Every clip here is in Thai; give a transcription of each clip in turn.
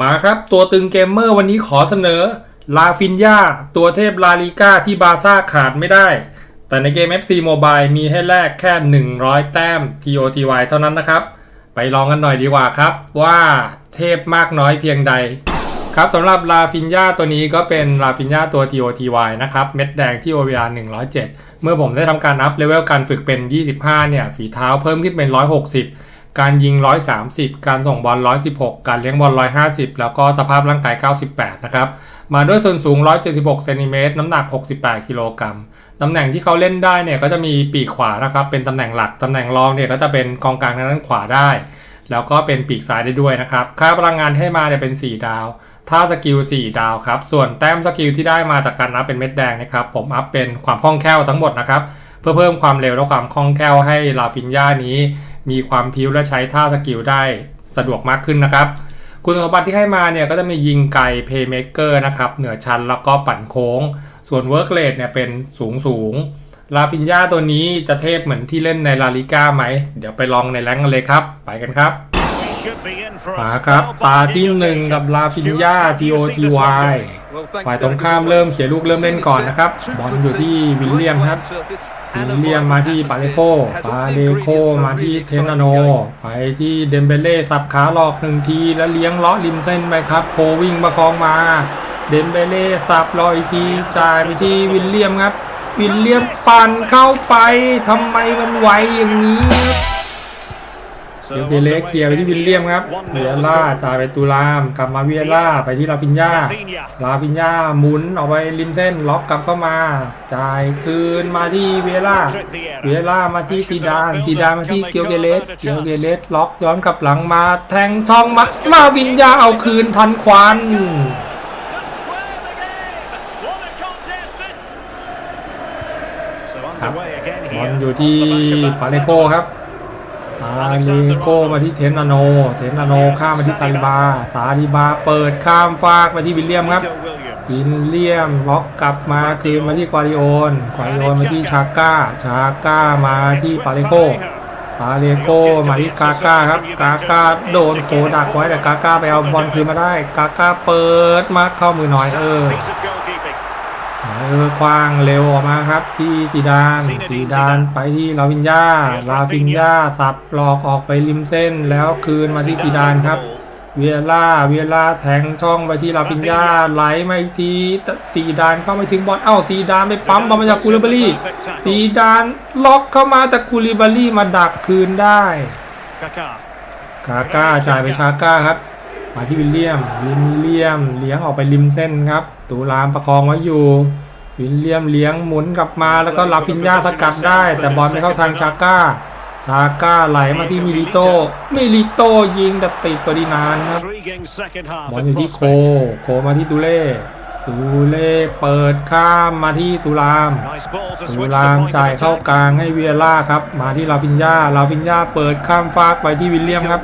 มาครับ ตัวตึงเกมเมอร์วันนี้ขอเสนอลาฟินยาตัวเทพลาลิก้าที่บาซ่าขาดไม่ได้ แต่ในเกม FC Mobile มีให้แลกแค่ 100 แต้ม TOTY เท่านั้นนะครับ ไปลองกันหน่อยดีกว่าครับ ว่าเทพมากน้อยเพียงใด ครับสำหรับลาฟินยาตัวนี้ก็เป็นลาฟินยาตัว TOTY นะครับ เม็ดแดงที่ OVR 107 เมื่อผมได้ทำการอัพเลเวลการฝึกเป็น 25 เนี่ย ฝีเท้าเพิ่มขึ้นเป็น 160 การยิง 130 การส่งบอล 116 การเลี้ยงบอล 150 แล้วก็สภาพร่างกาย 98 นะครับ มาด้วยส่วนสูง 176 เซนติเมตร น้ำหนัก 68 กิโลกรัม ตำแหน่งที่เขาเล่นได้เนี่ยก็จะมีปีกขวานะครับ เป็นตำแหน่งหลัก ตำแหน่งรองเนี่ยก็จะเป็นกองกลางทางด้านขวาได้ แล้วก็เป็นปีกซ้ายได้ด้วยนะครับ ค่าพลังงานให้มาเนี่ยเป็น 4 ดาวท่าสกิล 4 ดาวครับ ส่วนแต้มสกิลที่ได้มาจากการอัพเป็นเม็ดแดงนะครับ ผมอัพเป็นความคล่องแคล่วทั้งหมดนะครับ เพื่อเพิ่มความเร็วและความคล่องแคล่วให้ลาฟินยานี้ มีความพิ้วและใช้ท่าสกิลได้สะดวกมากขึ้นนะครับ คุณสมบัติที่ให้มาเนี่ยก็จะมียิงไกลเพย์เม k เกอร์นะครับ เหนือชั้นแล้วก็ปั่นโค้ง ส่วนเวิร์กเลดเนี่ยเป็นสูงสูงลาฟินยาตัวนี้จะเทพเหมือนที่เล่นในลาลิก้าไหม เดี๋ยวไปลองในแรงกันเลยครับ ไปกันครับมาครับ ตาที่หนึ่งกับลาฟินยา TOTY ฝ่ายตรงข้ามเริ่มเขียนลูกเริ่มเล่นก่อนนะครับ บอลอยู่ที่วิลเลียมครับ เลียมมาที่ปาเลโคปาเลโคมาที่เทนนาโน ไปที่เดมเบเล่สับขาหลอกหนึ่งทีแล้วเลี้ยงล้อริมเส้นไปครับโควิ่งประคองมา เดมเบเล่สับรออีกทีจ่ายไปที่วิลเลียมครับ วิลเลียมปั่นเข้าไปทำไมมันไวอย่างนี้ครับ เดี๋ยวเกเล็กเคลียร์ไปที่วิลเลียมครับเวียล่าจ่ายไปตูราม กลับมาเวียล่าไปที่ลาฟินยาลาฟินยาหมุนออกไปริมเส้นล็อกกลับเข้ามาจ่ายคืนมาที่เวียล่าเวียล่ามาที่ซีดานซีดานมาที่เกียวเกเลสเกียวเกเลสล็อกย้อนกลับหลังมา แทงช่องมาลาฟินยาเอาคืนทันควันครับบอลอยู่ที่ปาเลโกครับ ปาเลโกมาที่เทนนาโน เทนนาโนข้ามมาที่ซาลิบา ซาลิบาเปิดข้ามฟากมาที่วิลเลียมครับ วิลเลียมล็อกกลับมาคืนมาที่ควาริโอน ควาริโอนมาที่ชาก้า ชาก้ามาที่ปาเลโกปาเลโกมาที่กาก้าครับ กาก้าโดนโคดักไว้แต่กาก้าไปเอาบอลคืนมาได้ กาก้าเปิดมาเข้ามือหน่อยเออ กว้างเร็วออกมาครับ ที่ซีดานซีดานไปที่ลาฟินยาลาฟินยาสับหลอกออกไปริมเส้น แล้วคืนมาที่ซีดานครับ เวียล่าเวียล่าแทงช่องไปที่ลาฟินยาไหลมาอีกทีซีดานเข้าไม่ถึงบอลเอ้าซีดานไปปั๊มบอลมาจากคูลิบารีซีดานล็อกเข้ามาจากคูลิบารีมาดักคืนได้กาก้าจ่ายไปชาก้าครับมาที่วิลเลียม วิลเลียมเลี้ยงออกไปริมเส้นครับ ตูรามประคองไว้อยู่ วิลเลียมเลี้ยงหมุนกลับมาแล้วก็ลาฟินยาสกัดได้ แต่บอลไม่เข้าทางชาก้า ชาก้าไหลมาที่มิลิโต มิลิโตยิงแต่ติดฟอร์ดินานด์ครับบอลอยู่ที่โค โคมาที่ตูเล่ตูเล่เปิดข้ามมาที่ตูรามตูรามจ่ายเข้ากลางให้เวียล่าครับ มาที่ลาฟินยาลาฟินยาเปิดข้ามฟากไปที่วิลเลียมครับ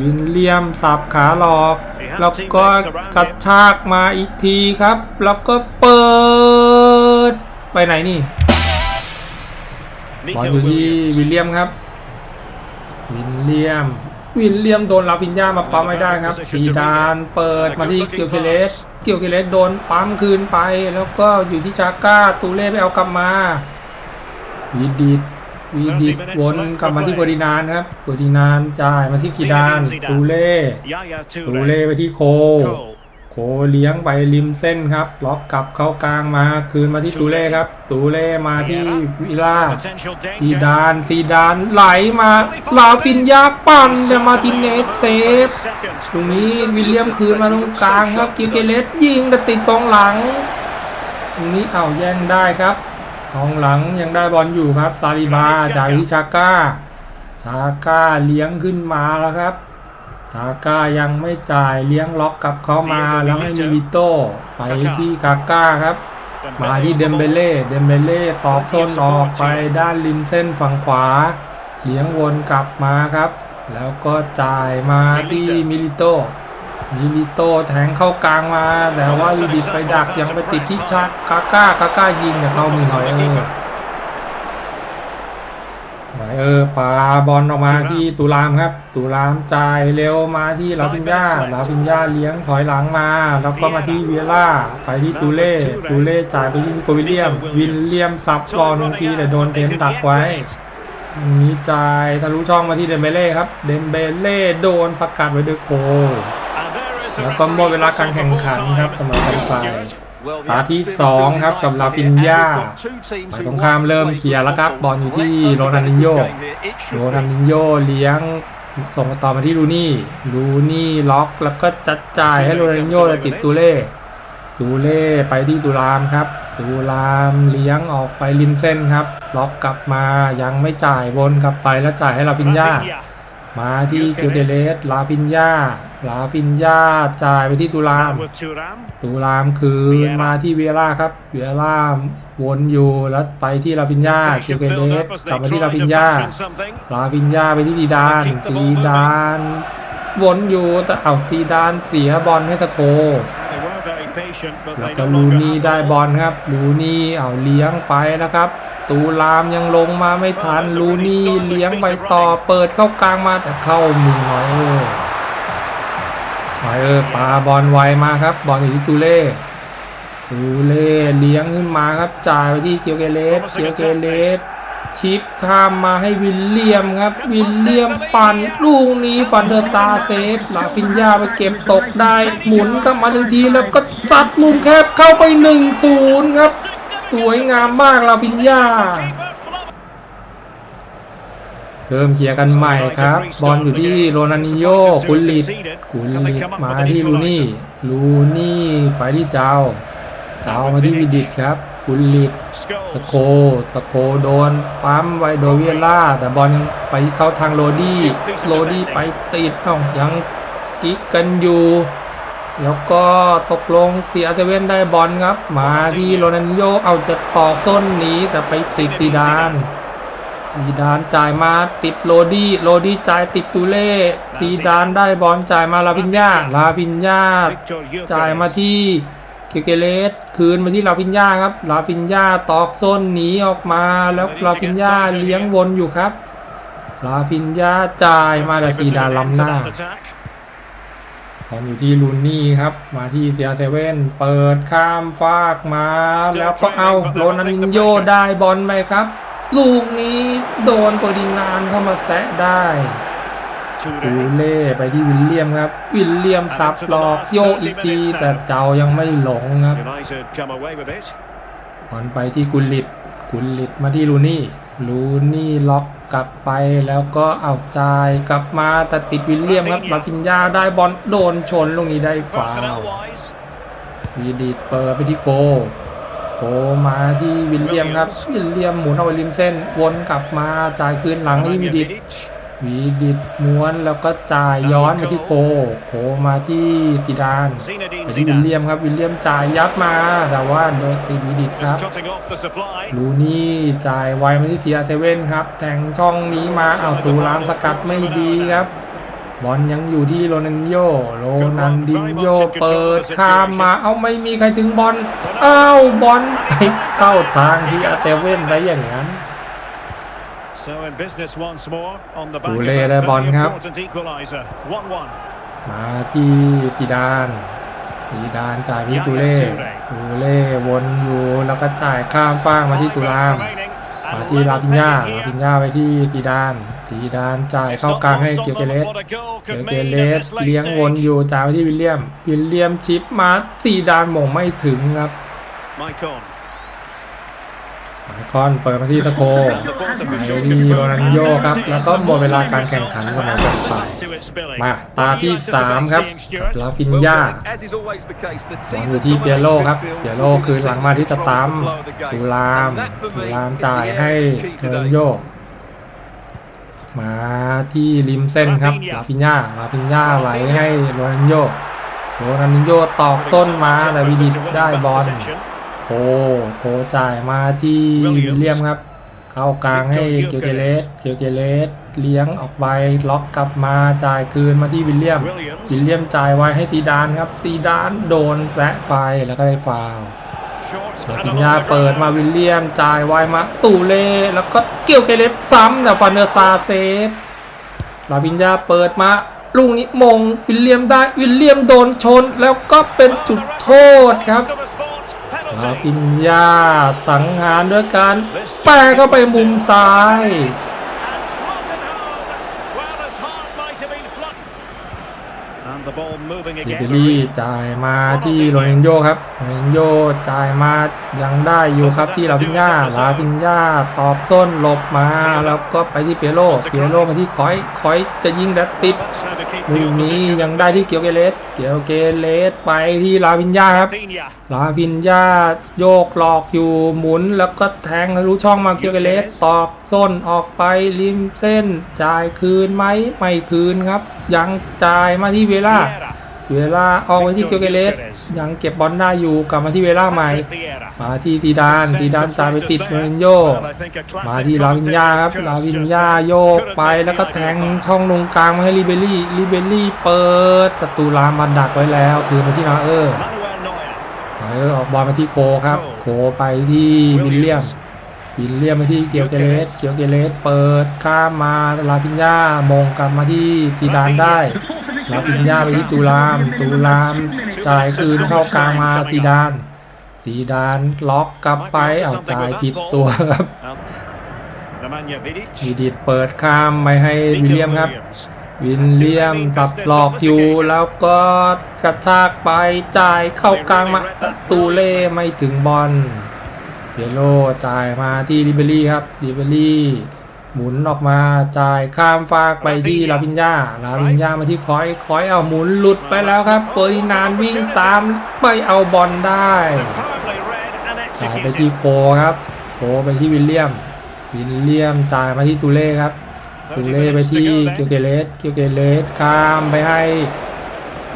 วิลเลียมสับขาหลอก แล้วก็กระชากมาอีกทีครับ แล้วก็เปิด ไปไหนนี่บอลอยู่ที่วิลเลียมครับ วิลเลียม วิลเลียมโดนลาฟินยามาปั๊มไม่ได้ครับซีดานเปิดมาที่เกียวเคเลส เกียวเคเลสโดนปั๊มคืนไป แล้วก็อยู่ที่จาก้าตูเล่ไปเอากลับมาวีดิดวีดิดวนกลับมาที่เฟอร์ดินานด์ครับเฟอร์ดินานด์จ่ายมาที่กีดานตูเล่ตูเล่ไปที่โค โคเลี้ยงไปริมเส้นครับ ล็อกกลับเข้ากลางมาคืนมาที่ตูเล่ครับ ตูเล่มาที่วิล่าซีดานซีดานไหลมาลาฟินยาปั่นแต่มาติเนสเซฟตรงนี้วิลเลียมคืนมาตรงกลางครับกิเกเลสยิงแต่ติดกองหลังตรงนี้เอาแย่งได้ครับกองหลังยังได้บอลอยู่ครับซาลิบาจากวิชาก้าชาก้าเลี้ยงขึ้นมาแล้วครับ ชาก้ายังไม่จ่ายเลี้ยงล็อกกลับเข้ามาแล้วให้มิลิโตไปที่กาก้าครับ มาที่เดมเบเล่เดมเบเล่ตอกโซนออกไปด้านริมเส้นฝั่งขวา เลี้ยงวนกลับมาครับ แล้วก็จ่ายมาที่มิลิโตมิลิโตแทงเข้ากลางมา แต่ว่าวิดิตไปดักยังไปติดที่ชักกาก้ากาก้ายิงแต่เข้ามือหน่อยเออ ไปเออปาบอลออกมาที่ตุลามครับ ตุลามจ่ายเร็วมาที่ลาฟินยาลาฟินยาเลี้ยงถอยหลังมา แล้วก็มาที่เวียร่าไปที่ตูเล่ตูเล่จ่ายไปที่นิโควิลเลียม วิลเลียมสับรอหนึ่งทีแต่โดนเทนดักไว้มีจ่ายทะลุช่องมาที่เดมเบเล่ครับ เดมเบเล่โดนสกัดไว้ด้วยโค แล้วก็หมดเวลาการแข่งขันครับเสมอกันไป ตาที่สองครับกับลาฟินยาฝ่ายตรงข้ามเริ่มเคลียร์แล้วครับ บอลอยู่ที่โรนันดิโยโรนันดิโยเลี้ยงส่งต่อมาที่ลูนี่ลูนี่ล็อกแล้วก็จัดจ่ายให้โรนันดิโยต่ติดตูเล่ตูเล่ไปที่ตูรามครับตูรามเลี้ยงออกไปริมเส้นครับ ล็อกกลับมายังไม่จ่ายวนกลับไปแล้วจ่ายให้ลาฟินยา มาที่เกียวเกเลสลาฟินยาลาฟินยาจ่ายไปที่ตูรามตูรามคืนมาที่เวียร่าครับ เวียร่าวนอยู่แล้วไปที่ลาฟินยาเกียวเกเลสกลับมาที่ลาฟินยาลาฟินยาไปที่ตีดานตีดานวนอยู่แต่เอาตีดานเสียบอลให้สะโคแล้วก็ลูนี่ได้บอลครับ ลูนี่เอาเลี้ยงไปนะครับ ตูรามยังลงมาไม่ทันลูนี่เลี้ยงไปต่อเปิดเข้ากลางมาแต่เข้ามือหน่อยเออหน่อยเออปาบอลไวมาครับ บอลอยู่ที่ตูเล่ตูเล่เลี้ยงขึ้นมาครับจ่ายไปที่เกียวเกเลสเกียวเกเลสชิปข้ามมาให้วิลเลียมครับ วิลเลียมปั่นลูกนี้ฟันเดอร์ซาเซฟลาฟินยาไปเก็บตกได้ หมุนกลับมาทันทีแล้วก็ซัดมุมแคบเข้าไป1นศูนย์ครับ สวยงามมากลาฟินยาเริ่มเคลียร์กันใหม่ครับ บอลอยู่ที่โรนันนิโยกุลลิตกุลลิตมาที่ลูนี่ลูนี่ไปที่เจ้าเจ้ามาที่วิดิตครับกุลลิตสโคสโคโดนปั๊มไวโดเวียล่า แต่บอลยังไปเข้าทางโรดี้โรดี้ไปติดเอ้ายังกิ๊กกันอยู่ แล้วก็ตกลงเสียเซเว่นได้บอลครับ มาที่โรนันโยเอาจะตอกส้นหนีแต่ไปติดซีดานซีดานจ่ายมาติดโรดี้โรดี้จ่ายติดตูเล่ซีดานได้บอลจ่ายมาลาฟินยาลาฟินยาจ่ายมาที่เกเกเลสคืนมาที่ลาฟินยาครับลาฟินยาตอกส้นหนีออกมาแล้วลาฟินยาเลี้ยงวนอยู่ครับลาฟินยาจ่ายมาแต่ซีดานล้ำหน้า บอลอยู่ที่ลูนี่ครับ มาที่เซียเซเว่นเปิดข้ามฟากมา แล้วก็เอาโรนันโยได้บอลไปครับ ลูกนี้โดนโปรดินานเข้ามาแซะได้ตูเล่ไปที่วิลเลียมครับ วิลเลียมซับหลอกโยกอีกทีแต่เจ้ายังไม่หลงครับบอลไปที่กุลิตกุลลิตมาที่ลูนี่ลูนี่ล็อก กลับไปแล้วก็เอาจ่ายกลับมาแต่ติดวิลเลียมครับลาฟินยาได้บอลโดนชนลูกนี้ได้ฟาวล์วีดีดเปิดไปที่โกโกมาที่วิลเลียมครับวิลเลียมหมุนเอาไปริมเส้นวนกลับมาจ่ายคืนหลังให้วีดิ ดวีดิดม้วนแล้วก็จ่ายย้อนมาที่โค โคมาที่ซีดานไปที่วิลเลียมครับวิลเลียมจ่ายยัดมาแต่ว่าโดนติดวีดิดครับลูนี่จ่ายไวมาที่เซียเซเว่นครับแทงช่องนี้มาเอาตูรามสกัดไม่ดีครับบอลยังอยู่ที่โรนันโยโรนันดินโยเปิดข้ามมา เอาไม่มีใครถึงบอล อ้าวบอลไปเข้าทางที่อาเซเว่นได้อย่างนั้น ตูเล่ได้บอลครับมาที่ซีดานซีดานจ่ายที่ตูเล่ตูเล่วนอยู่แล้วก็จ่ายข้ามฟากมาที่ตุลามมาที่ลาพิญญาลาพิญญาไปที่ซีดานซีดานจ่ายเข้ากลางให้เกียวเกเลสเกียวเกเลสเลี้ยงวนอยู่จ่ายไปที่วิลเลียมวิลเลียมชิปมาซีดานหม่งไม่ถึงครับ ไมคอนเปิดมาที่ตะโคไปที่โรนันโยครับ แล้วก็หมดเวลาการแข่งขันสมัยต่อไปมาตาที่ 3 ครับลาฟินยาบอลอยู่ที่เปียโลครับเปียโลคืนหลังมาที่ตะตัมตูรามตูรามจ่ายให้โรนันโยมาที่ริมเส้นครับลาฟินยาลาฟินยาไหลให้โรนันโยโรนันโยตอกส้นมาแต่วิดิตได้บอล โคโคจ่ายมาที่วิลเลียมครับ เข้ากลางให้เกียวเกเลสเกียวเกเลสเลี้ยงออกไปล็อกกลับมาจ่ายคืนมาที่วิลเลียม วิลเลียมจ่ายไว้ให้ซีดานครับซีดานโดนแซะไปแล้วก็ได้ฟาวล์ลาฟินยาเปิดมาวิลเลียมจ่ายไวมาตูเล่แล้วก็เกี่ยวเกเรสซ้ำแต่ฟันเนอร์ซาเซฟลาฟินยาเปิดมาลูกนี้มงวิลเลียมได้วิลเลียมโดนชนแล้วก็เป็นจุดโทษครับลา ฟินยาสังหารด้วยการแปรเข้าไปมุมซ้าย ดิ again. เบลี่จ่ายมาที่โรนัลโยครับโรนัลโยจ่ายมายังได้อยู่ครับที่ลาฟินยาลาฟินยาตอบส้นหลบมาแล้วก็ไปที่เปียโรเปียโรมาที่คอยคอยจะยิงแดดติด That's how to keep ลู the กนี้ opposition. ยังได้ที่เกียวเกเลสเกียวเกเลสไปที่ลาฟินยาครับ Rafinha. ลาฟินยาโยกหลอกอยู่หมุนแล้วก็แทงทะลุช่องมาเคียวเกเลสตอกส้นออกไปริมเส้นจ่ายคืนไหมไม่คืนครับ ยังจ่ายมาที่เวลา Vieira. เวล่าออกไปที่เคียวเกเลสยังเก็บบอลได้อยู่กลับมาที่เวล่าใหม่ มาที่ซีดานซีดานจ่ายไปติดโรนโยมาที่ลาวินยาครับลาวินยาโยกไปแล้วก็แทงช่องตรงกลางมาให้ลิเบรี่ลิเบรี่เปิดประตูรามมาดักไว้แล้วคือมาที่นาเออร์เออออกบอลมาที่โคครับ โคไปที่วิลเลียมวิลเลียมไปที่เกียวเกเรสเกียวเกเรสเปิดข้ามมาลาปิญญามงกลับมาที่ตีดานได้ ลาปิญญาไปที่ตูรามตูรามจ่ายคืนเข้ากลางมาตีดานตีดานล็อกกลับไปเอาจ่ายผิดตัวครับ Um, Nemanja Vidic. วีดิดเปิดข้ามไปให้วิลเลียมครับ วิลเลียมจับหลอกอยู่แล้วก็กระชากไปจ่ายเข้ากลางมาตูเล่ไม่ถึงบอลเยโลจ่ายมาที่ลิเบรี่ครับลิเบรี่ หมุนออกมาจ่ายข้ามฟากไปที่ลาวินยาลาวินยามาที่คอยคอยเอาหมุนหลุดไปแล้วครับเปอร์ดินานวิ่งตามไปเอาบอลได้จ่ายไปที่โคครับโคไปที่วิลเลียม วิลเลียมจ่ายมาที่ตูเล่ครับตูเล่ไปที่เกียวเกเลสเกียวเกเลสข้ามไปให้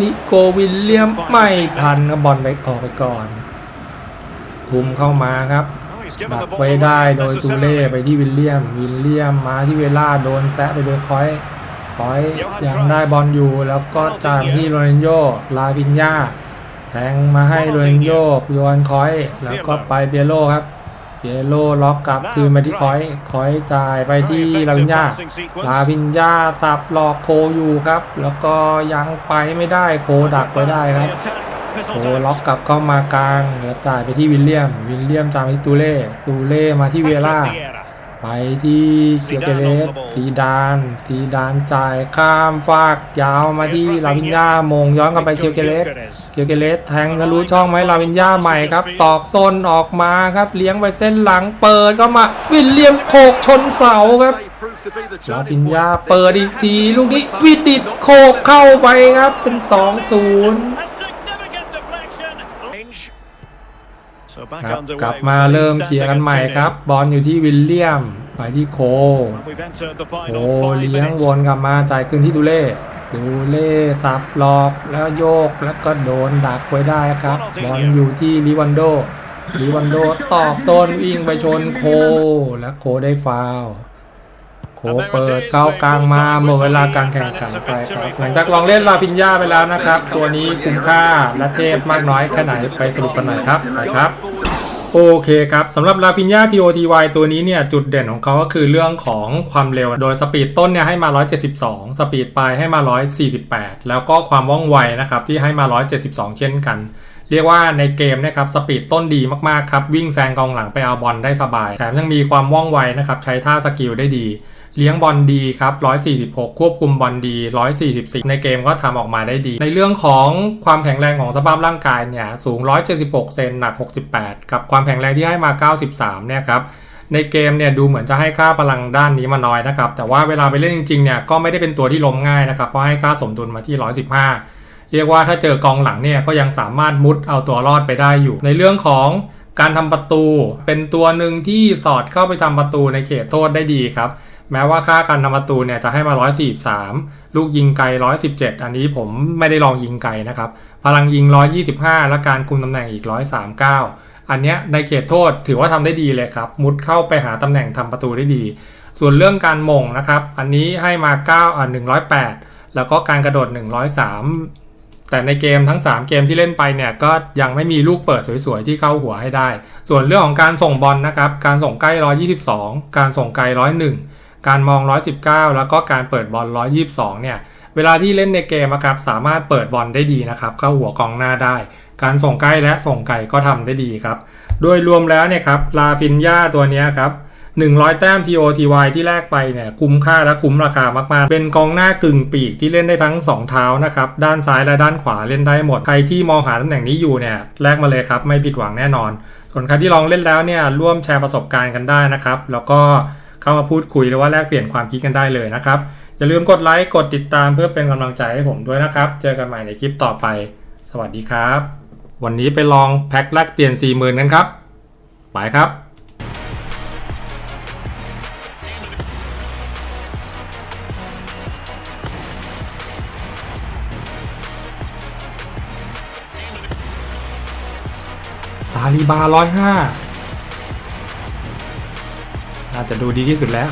นิโกวิลเลียมไม่ทันครับอลไปออกไปก่อน ทุมเข้ามาครับ ดั the ก ball ไว้ได้ away โดยตูเล่ unnecessarily. ไปที่วิลเลียม วิลเลียมมาที่เวล่าโดนแซะไปโดยคอยคอยยังได้บอลอยู่แล้วก็จ่ายมาที่โรนัลโยลาวินยาแทงมาให้โรนัลโยโยนคอยแล้วก็ไปเบยโลครับเบยโลล็อกกลับคืนมาที่คอย คอยจ่ายไปที่ Very ลาวิน effective ยา passing sequence. ลาวินยาสับหลอกโคอยู่ครับ แล้วก็ยังไปไม่ได้โคดักไว้ได้ครับ The attack fizzles โค out. ล็อกกลับเข้ามากลางแล้วจ่ายไปที่วิลเลียม วิลเลียมจ่ายไปที่ตูเล่ตูเล่มาที่เวล่า Patrick Vieira. ไปที่เกียวเกเรสซีดานซีดานจ่ายข้ามฟากยาวมาที่ลาวินยามงย้อนกลับไปเกียวเกเรสเกียวเกเรสแทงทะลุช่องไหมลาวินยาใหม่ครับ ตอกโซนออกมาครับ เลี้ยงไปเส้นหลังเปิดก็มาวิลเลียมโขกชนเสาครับลาปิญญาเปิดอีกทีลูกนี้วิดิตโขกเข้าไปครับเป็น 2-0 A significant deflection. Range. So back ครับ underway กลับมาเริ่มเคลียร์กันใหม่ครับ บอลอยู่ที่วิลเลียม ไปที่โค We've entered the โค final five เลี้ยง minutes. วนกลับมาจ่ายคืนที่ดูเล่ดูเล่สับหลอกแล้วโยกแล้วก็โดนดักไว้ได้ครับ บอลอยู่ที่ลิวันโดลิวันโดตอกโซนวิ่งไปชนโค และโคได้ฟาวล์โคเปิดเข้ากลางมาหมดเวลาการแข่งขันไปครับหลังจากลองเล่นลาพิญญาไปแล้วนะครับ ตัวนี้คุ้มค่าและเทพมากน้อยแค่ไหนไปสรุปกันหน่อยครับไปครับ โอเคครับสำหรับลาฟินยา TOTY ตัวนี้เนี่ย จุดเด่นของเขาก็คือเรื่องของความเร็ว โดยสปีดต้นเนี่ยให้มา 172 สปีดปลายให้มา 148 แล้วก็ความว่องไวนะครับที่ให้มา 172 เช่นกัน เรียกว่าในเกมนะครับสปีดต้นดีมากๆครับ วิ่งแซงกองหลังไปเอาบอลได้สบาย แถมยังมีความว่องไวนะครับใช้ท่าสกิลได้ดี เลี้ยงบอลดีครับ 146 ควบคุมบอลดี 144 ในเกมก็ทำออกมาได้ดี ในเรื่องของความแข็งแรงของสภาพร่างกายเนี่ย สูง 176 เซน หนัก 68 กับความแข็งแรงที่ให้มา 93 เนี่ยครับ ในเกมเนี่ยดูเหมือนจะให้ค่าพลังด้านนี้มาน้อยนะครับ แต่ว่าเวลาไปเล่นจริงๆเนี่ยก็ไม่ได้เป็นตัวที่ล้มง่ายนะครับ เพราะให้ค่าสมดุลมาที่ 115 เรียกว่าถ้าเจอกองหลังเนี่ยก็ยังสามารถมุดเอาตัวรอดไปได้อยู่ ในเรื่องของการทำประตูเป็นตัวหนึ่งที่สอดเข้าไปทำประตูในเขตโทษได้ดีครับ แม้ว่าค่าการทำประตูเนี่ยจะให้มา 143 ลูกยิงไกล 117 อันนี้ผมไม่ได้ลองยิงไกลนะครับ พลังยิง 125 และการคุมตำแหน่งอีก 139 อันเนี้ยในเขตโทษถือว่าทำได้ดีเลยครับ มุดเข้าไปหาตำแหน่งทำประตูได้ดี ส่วนเรื่องการมงนะครับ อันนี้ให้มา9อ่า108 แล้วก็การกระโดด 103 แต่ในเกมทั้ง 3 เกมที่เล่นไปเนี่ยก็ยังไม่มีลูกเปิดสวยๆที่เข้าหัวให้ได้ ส่วนเรื่องของการส่งบอลนะครับ การส่งใกล้ 122 การส่งไกล 101 การมอง 119 แล้วก็การเปิดบอล 122 เนี่ย เวลาที่เล่นในเกมนะครับสามารถเปิดบอลได้ดีนะครับเข้าหัวกองหน้าได้ การส่งใกล้และส่งไกลก็ทำได้ดีครับ โดยรวมแล้วเนี่ยครับลาฟินยาตัวนี้ครับ100 แต้ม TOTY ที่แรกไปเนี่ยคุ้มค่าและคุ้มราคามากๆ เป็นกองหน้ากึ่งปีกที่เล่นได้ทั้ง 2 เท้านะครับ ด้านซ้ายและด้านขวาเล่นได้หมด ใครที่มองหาตำแหน่งนี้อยู่เนี่ยแลกมาเลยครับ ไม่ผิดหวังแน่นอน ส่วนใครที่ลองเล่นแล้วเนี่ยร่วมแชร์ประสบการณ์กันได้นะครับ แล้วก็ เข้ามาพูดคุยหรือว่าแลกเปลี่ยนความคิดกันได้เลยนะครับ อย่าลืมกดไลค์กดติดตามเพื่อเป็นกำลังใจให้ผมด้วยนะครับ เจอกันใหม่ในคลิปต่อไป สวัสดีครับ วันนี้ไปลองแพ็คแลกเปลี่ยน 40,000กันครับไปครับซาลีบาร้อยห้า น่าจะดูดีที่สุดแล้ว